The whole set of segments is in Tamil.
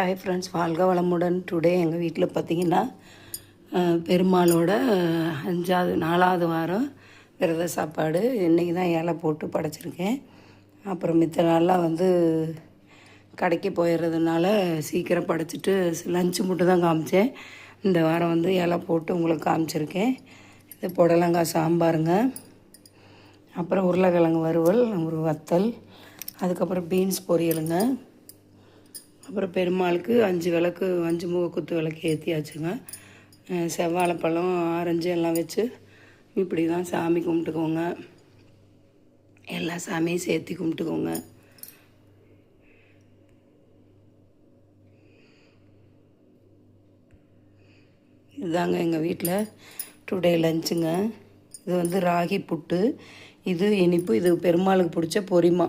ஹாய் ஃப்ரெண்ட்ஸ் வாழ்க வளமுடன். டுடே எங்கள் வீட்டில் பார்த்தீங்கன்னா பெருமாளோட அஞ்சாவது நாலாவது வாரம் விரத சாப்பாடு. இன்றைக்கி தான் இலை போட்டு படைச்சிருக்கேன். அப்புறம் மித்த நாளாக வந்து கடைக்கு போயிடுறதுனால சீக்கிரம் படைச்சிட்டு லஞ்சு மட்டும் தான் காமிச்சேன். இந்த வாரம் வந்து இலை போட்டு உங்களுக்கு காமிச்சிருக்கேன். இது புடலங்காய் சாம்பாருங்க. அப்புறம் உருளைக்கிழங்கு வறுவல் ஒரு வத்தல் அதுக்கப்புறம் பீன்ஸ் பொரியலுங்க. அப்புறம் பெருமாளுக்கு அஞ்சு விளக்கு அஞ்சு முக குத்து விளக்கு ஏற்றியாச்சுங்க செவ்வாழைப்பழம் ஆரஞ்சு எல்லாம் வச்சு இப்படி தான் சாமி கும்பிட்டுக்கோங்க. எல்லா சாமியும் சேர்த்து கும்பிட்டுக்கோங்க. இதுதாங்க எங்கள் வீட்டில் டுடே லஞ்சுங்க. இது வந்து ராகி புட்டு இது இனிப்பு இது பெருமாளுக்கு பிடிச்ச பொரிமா.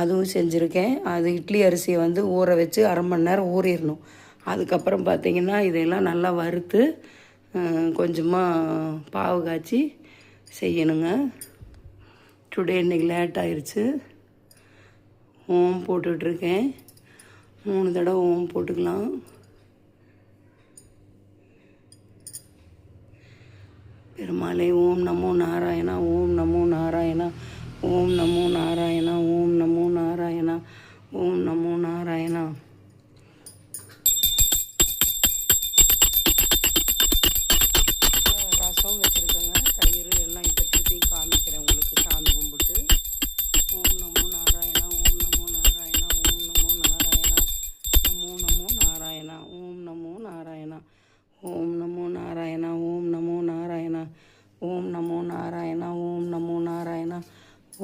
அதுவும் செஞ்சுருக்கேன். அது இட்லி அரிசியை வந்து ஊற வச்சு அரை மணி நேரம் ஊறிடணும். அதுக்கப்புறம் பார்த்தீங்கன்னா இதையெல்லாம் நல்லா வறுத்து கொஞ்சமாக பாவு காய்ச்சி செய்யணுங்க. டுடே இன்னைக்கு லேட் ஆயிடுச்சு ஓம் போட்டுட்ருக்கேன். மூணு தடவை ஓம் போட்டுக்கலாம். பெருமாளே ஓம் நமோ நாராயணா ஓம் நமோ நாராயணா ஓம் நமோ நாராயணா ஓம் ஓம் நமோ நாராயணா ரசம் வச்சுருக்கோங்க தயிர் எல்லாம் இப்போ திருப்பி காமிக்கிறேன் உங்களுக்கு சாமி கும்பிட்டு ஓம் நமோ நாராயணா ஓம் நமோ நாராயணா ஓம் நமோ நாராயணா நமோ நமோ நாராயணா ஓம் நமோ நாராயணா ஓம் நமோ நாராயணா ஓம் நமோ நாராயணா ஓம் நமோ நாராயணா ஓம் நமோ நாராயணா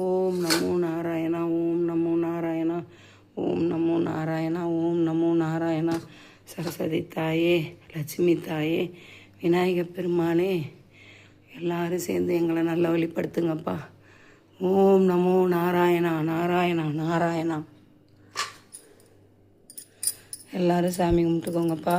ஓம் நமோ நாராயணா ஓம் நமோ நாராயணா. சரஸ்வதி தாயே லட்சுமி தாயே விநாயகப் பெருமானே எல்லாரும் சேர்ந்து எங்களை நல்லா வழிபடுத்துங்கப்பா ஓம் நமோ நாராயணா நாராயணா நாராயணா. எல்லாரும் சாமி கும்பிட்டுக்கோங்கப்பா.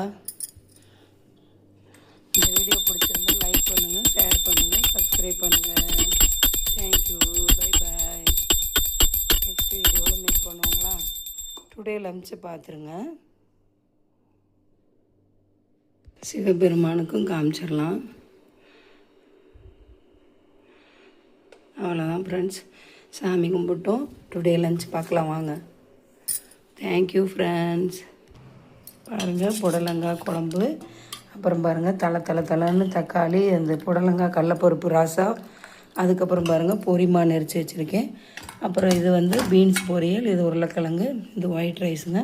டுடே லஞ்சை பார்த்துருங்க சிவபெருமானுக்கும் காமிச்சிடலாம். அவ்வளோதான் ஃப்ரெண்ட்ஸ் சாமி கும்பிட்டோம். டுடே லஞ்ச் பார்க்கலாம் வாங்க. தேங்க்யூ ஃப்ரெண்ட்ஸ் பாருங்கள் புடலங்காய் குழம்பு. அப்புறம் பாருங்கள் தலை தலை தலைன்னு தக்காளி அந்த புடலங்காய் கடலப்பருப்பு ராசா அதுக்கப்புறம் பாருங்கள் பொரிமா நெரிச்சு வச்சுருக்கேன். அப்புறம் இது வந்து பீன்ஸ் பொரியல் இது உருளைக்கிழங்கு இது ஒயிட் ரைஸுங்க